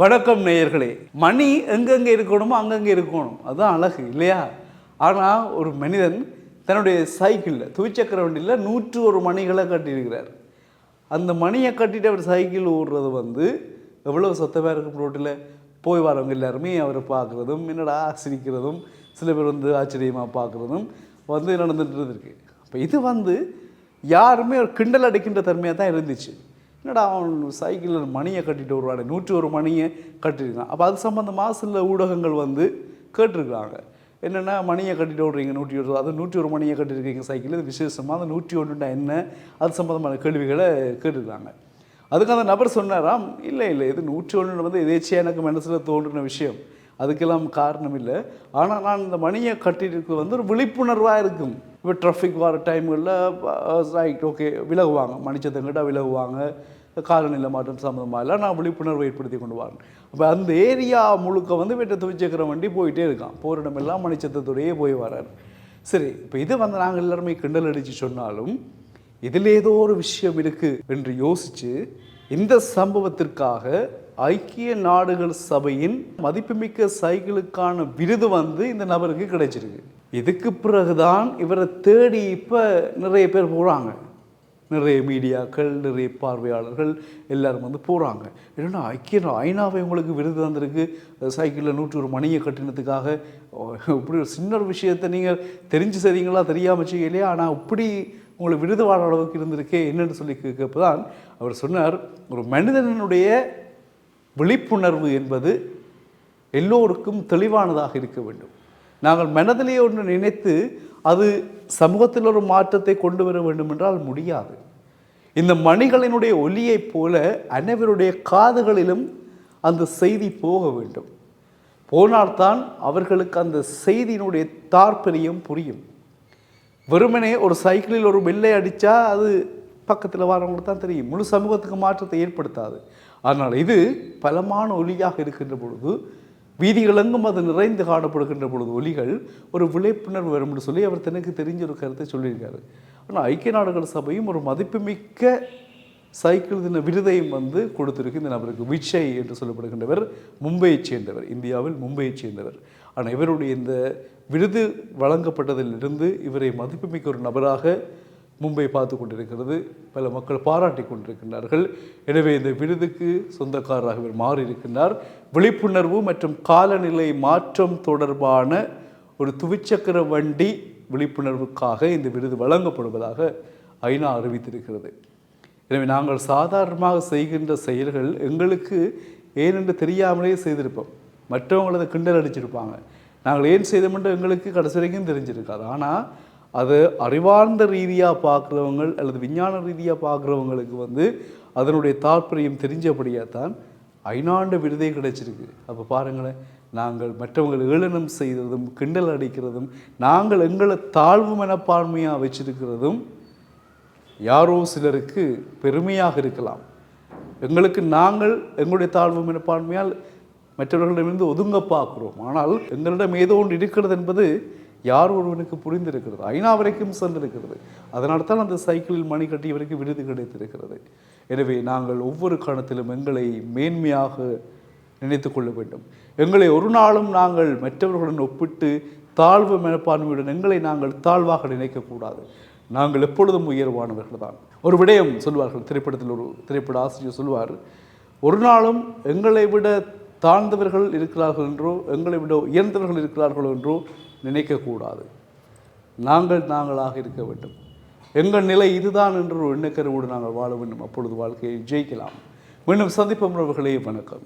வணக்கம் நேயர்களே. மணி எங்கெங்கே இருக்கணுமோ அங்கங்கே இருக்கணும். அதுதான் அழகு இல்லையா? ஆனால் ஒரு மனிதன் தன்னுடைய சைக்கிளில் துவிச்சக்கர வண்டியில் நூற்று ஒரு மணிகளை கட்டியிருக்கிறார். அந்த மணியை கட்டிட்டு அவர் சைக்கிள் ஓடுறது வந்து எவ்வளோ சத்தமாக இருக்கும் ரோட்டில்? போய் வரவங்க எல்லாருமே அவரை பார்க்குறதும் என்னடா சிரிக்கிறதும் சில பேர் வந்து ஆச்சரியமாக பார்க்குறதும் வந்து நடந்துட்டு இருந்திருக்கு அப்போ இது வந்து யாருமே ஒரு கிண்டல் அடிக்கின்ற தன்மையாக தான் இருந்துச்சு. என்னடா அவன் சைக்கிளில் மணியை கட்டிட்டு வருவானே? நூற்றி ஒரு மணியை கட்டியிருக்கான் அப்போ அது சம்மந்தமாக சில ஊடகங்கள் வந்து கேட்டிருக்காங்க என்னென்னா மணியை கட்டிட்டு ஓடுறீங்க நூற்றி ஒரு அது நூற்றி ஒரு மணியை கட்டியிருக்கீங்க சைக்கிள் இது விசேஷமாக அந்த நூற்றி ஒன்றுண்டா என்ன? அது சம்மந்தமான கேள்விகளை கேட்டிருக்காங்க. அதுக்கு அந்த நபர் சொன்னாராம் இல்லை இல்லை இது நூற்றி ஒன்று வந்து எதேச்சியாக எனக்கு மனசில் தோன்றின விஷயம். அதுக்கெல்லாம் காரணம் இல்லை. ஆனால் நான் இந்த மணியை கட்டிட்டு வந்து ஒரு விழிப்புணர்வாக இருக்கும். இப்போ டிராஃபிக் வர டைம்களில் ரைட் ஓகே விலகுவாங்க. மணிச்சத்தங்கிட்ட விலகுவாங்க. காலநிலை மாற்றம் சம்மந்தமாக எல்லாம் நான் விழிப்புணர்வு ஏற்படுத்தி கொண்டு வரேன். அப்போ அந்த ஏரியா முழுக்க வந்து வீட்டை துவைச்சிக்கிற வண்டி போயிட்டே இருக்கான். போரிடமெல்லாம் இடமெல்லாம் போய் வரார். சரி இப்போ இதை வந்து நாங்கள் எல்லாருமே கிண்டல் அடித்து சொன்னாலும் இதில் ஏதோ ஒரு விஷயம் இருக்குது என்று யோசித்து இந்த சம்பவத்திற்காக ஐக்கிய நாடுகள் சபையின் மதிப்புமிக்க சைக்கிளுக்கான விருது வந்து இந்த நபருக்கு கிடைச்சிருக்கு. இதுக்கு பிறகுதான் இவரை தேடி இப்போ நிறைய பேர் போகிறாங்க நிறைய மீடியாக்கள் நிறைய பார்வையாளர்கள் எல்லாரும் வந்து போகிறாங்க என்னென்னா ஐக்கிய ஐநாவை உங்களுக்கு விருது தந்திருக்கு. சைக்கிளில் நூற்றி ஒரு மணியை கட்டினத்துக்காக இப்படி ஒரு சின்ன ஒரு விஷயத்தை நீங்கள் தெரிஞ்சு செய்றீங்களா தெரியாமல் செய்யலையா? ஆனால் இப்படி உங்களுக்கு விருது வாழ அளவுக்கு இருந்திருக்கே என்னென்னு சொல்லி கேட்கப்போ தான் அவர் சொன்னார் ஒரு மனிதனுடைய விழிப்புணர்வு என்பது எல்லோருக்கும் தெளிவானதாக இருக்க வேண்டும். நாங்கள் மனதிலே ஒன்று நினைத்து அது சமூகத்தில் ஒரு மாற்றத்தை கொண்டு வர வேண்டும் என்றால் முடியாது. இந்த மணிகளினுடைய ஒலியைப் போல அனைவருடைய காதுகளிலும் அந்த செய்தி போக வேண்டும். போனால்தான் அவர்களுக்கு அந்த செய்தியினுடைய தாற்பயம் புரியும். வெறுமனே ஒரு சைக்கிளில் ஒரு பெல்லை அடித்தா அது பக்கத்தில் வரவங்களுக்கு தான் தெரியும். முழு சமூகத்துக்கு மாற்றத்தை ஏற்படுத்தாது. ஆனால் இது பலமான ஒலியாக இருக்கின்ற பொழுது வீதிகளெங்கும் அது நிறைந்து காணப்படுகின்ற பொழுது ஒலிகள் ஒரு விழிப்புணர்வு வரும்னு சொல்லி அவர் தனக்கு தெரிஞ்ச ஒரு கருத்தை சொல்லியிருக்காரு. ஆனால் ஐக்கிய நாடுகள் சபையும் ஒரு மதிப்புமிக்க சைக்கிள் தின விருதையும் வந்து கொடுத்திருக்கு இந்த நபருக்கு. விஜய் என்று சொல்லப்படுகின்றவர் மும்பையைச் சேர்ந்தவர் இந்தியாவில் மும்பையைச் சேர்ந்தவர். ஆனால் இவருடைய இந்த விருது வழங்கப்பட்டதிலிருந்து இவரை மதிப்புமிக்க ஒரு நபராக மும்பை பார்த்து கொண்டிருக்கிறது. பல மக்கள் பாராட்டி கொண்டிருக்கின்றார்கள். எனவே இந்த விருதுக்கு சொந்தக்காரராக இவர் மாறியிருக்கின்றார் விழிப்புணர்வு மற்றும் காலநிலை மாற்றம் தொடர்பான ஒரு துவிச்சக்கர வண்டி விழிப்புணர்வுக்காக இந்த விருது வழங்கப்படுவதாக ஐநா அறிவித்திருக்கிறது. எனவே நாங்கள் சாதாரணமாக செய்கின்ற செயல்கள் எங்களுக்கு ஏனென்று தெரியாமலே செய்திருப்போம். மற்றவங்கள கிண்டல் அடிச்சிருப்பாங்க. நாங்கள் ஏன் செய்தோம்ன்ற எங்களுக்கு கடைசி வரைக்கும் தெரிஞ்சிருக்காது. ஆனால் அது அறிவார்ந்த ரீதியாக பார்க்குறவங்க அல்லது விஞ்ஞான ரீதியாக பார்க்குறவங்களுக்கு வந்து அதனுடைய தாற்பயம் தெரிஞ்சபடியாக தான் ஐநாண்டு விருதே கிடைச்சிருக்கு. அப்போ பாருங்களேன் நாங்கள் மற்றவங்களை ஏளனம் செய்கிறதும் கிண்டல் அடிக்கிறதும் நாங்கள் எங்களை தாழ்வு மனப்பான்மையாக வச்சிருக்கிறதும் யாரோ சிலருக்கு பெருமையாக இருக்கலாம். எங்களுக்கு நாங்கள் எங்களுடைய தாழ்வு மனப்பான்மையால் மற்றவர்களிடமிருந்து ஒதுங்க பார்க்குறோம். ஆனால் எங்களிடம் ஏதோ ஒன்று இருக்கிறது என்பது யார் ஒருவனுக்கு புரிந்திருக்கிறது ஐநா வரைக்கும் சென்றிருக்கிறது. அதனால தான் அந்த சைக்கிளில் மணி கட்டியவருக்கு விருது கிடைத்திருக்கிறது. எனவே நாங்கள் ஒவ்வொரு கணத்திலும் எங்களை மேன்மையாக நினைத்து கொள்ள வேண்டும். எங்களை ஒரு நாளும் நாங்கள் மற்றவர்களுடன் ஒப்பிட்டு தாழ்வு மனப்பான்மையுடன் எங்களை நாங்கள் தாழ்வாக நினைக்கக்கூடாது நாங்கள் எப்பொழுதும் உயர்வானவர்கள் தான். ஒரு விடயம் சொல்வார்கள் திரைப்படத்தில் ஒரு திரைப்பட ஆசிரியர் சொல்வார் ஒரு நாளும் எங்களை விட தாழ்ந்தவர்கள் இருக்கிறார்கள் என்றோ எங்களை விட உயர்ந்தவர்கள் இருக்கிறார்கள் என்றோ நினைக்கக்கூடாது. நாங்கள் நாங்களாக இருக்க வேண்டும். எங்கள் நிலை இதுதான் என்று ஒரு எண்ணக்கருவோடு நாங்கள் வாழ வேண்டும். அப்பொழுது வாழ்க்கையை ஜெயிக்கலாம். மீண்டும் சந்திப்போம் உறவுகளே வணக்கம்.